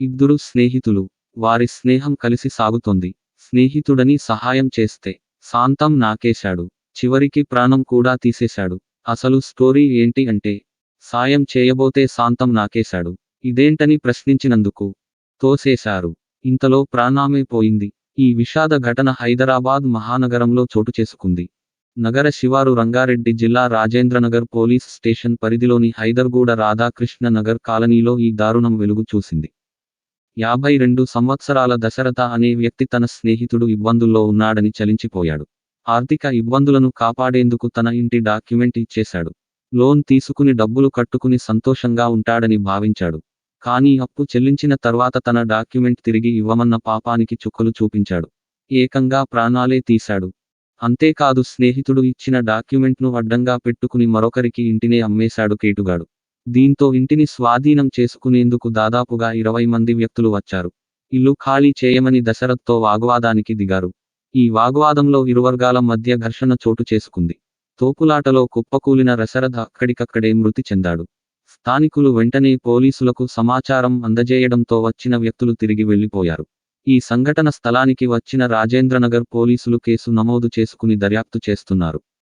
ఇద్దరు స్నేహితులు. వారి స్నేహం కలిసి సాగుతోంది. స్నేహితుడని సహాయం చేస్తే శాంతం నాకేశాడు. చివరికి ప్రాణం కూడా తీసేశాడు. అసలు స్టోరీ ఏంటి అంటే సాయం చేయబోతే శాంతం నాకేశాడు. ఇదేంటని ప్రశ్నించినందుకు తోసేశారు. ఇంతలో ప్రాణామే పోయింది. ఈ విషాద ఘటన హైదరాబాద్ మహానగరంలో చోటు చేసుకుంది. నగర శివారు రంగారెడ్డి జిల్లా రాజేంద్రనగర్ పోలీస్ స్టేషన్ పరిధిలోని హైదర్గూడ రాధాకృష్ణ నగర్ కాలనీలో ఈ దారుణం వెలుగు చూసింది. యాభై రెండు సంవత్సరాల దశరథ అనే వ్యక్తి తన స్నేహితుడు ఇబ్బందుల్లో ఉన్నాడని చలించిపోయాడు. ఆర్థిక ఇబ్బందులను కాపాడేందుకు తన ఇంటి డాక్యుమెంట్ ఇచ్చేశాడు. లోన్ తీసుకుని డబ్బులు కట్టుకుని సంతోషంగా ఉంటాడని భావించాడు. కానీ అప్పు చెల్లించిన తర్వాత తన డాక్యుమెంట్ తిరిగి ఇవ్వమన్న పాపానికి చుక్కలు చూపించాడు. ఏకంగా ప్రాణాలే తీశాడు. అంతేకాదు స్నేహితుడు ఇచ్చిన డాక్యుమెంట్ను అడ్డంగా పెట్టుకుని మరొకరికి ఇంటినే అమ్మేశాడు కేటుగాడు. దీంతో ఇంటిని స్వాధీనం చేసుకునేందుకు దాదాపుగా ఇరవై మంది వ్యక్తులు వచ్చారు. ఇల్లు ఖాళీ చేయమని దశరథ్తో వాగ్వాదానికి దిగారు. ఈ వాగ్వాదంలో ఇరువర్గాల మధ్య ఘర్షణ చోటు చేసుకుంది. తోపులాటలో కుప్పకూలిన రశరథ అక్కడికక్కడే మృతి చెందాడు. స్థానికులు వెంటనే పోలీసులకు సమాచారం అందజేయడంతో వచ్చిన వ్యక్తులు తిరిగి వెళ్ళిపోయారు ఈ సంఘటన స్థలానికి వచ్చిన రాజేంద్రనగర్ పోలీసులు కేసు నమోదు చేసుకుని దర్యాప్తు చేస్తున్నారు.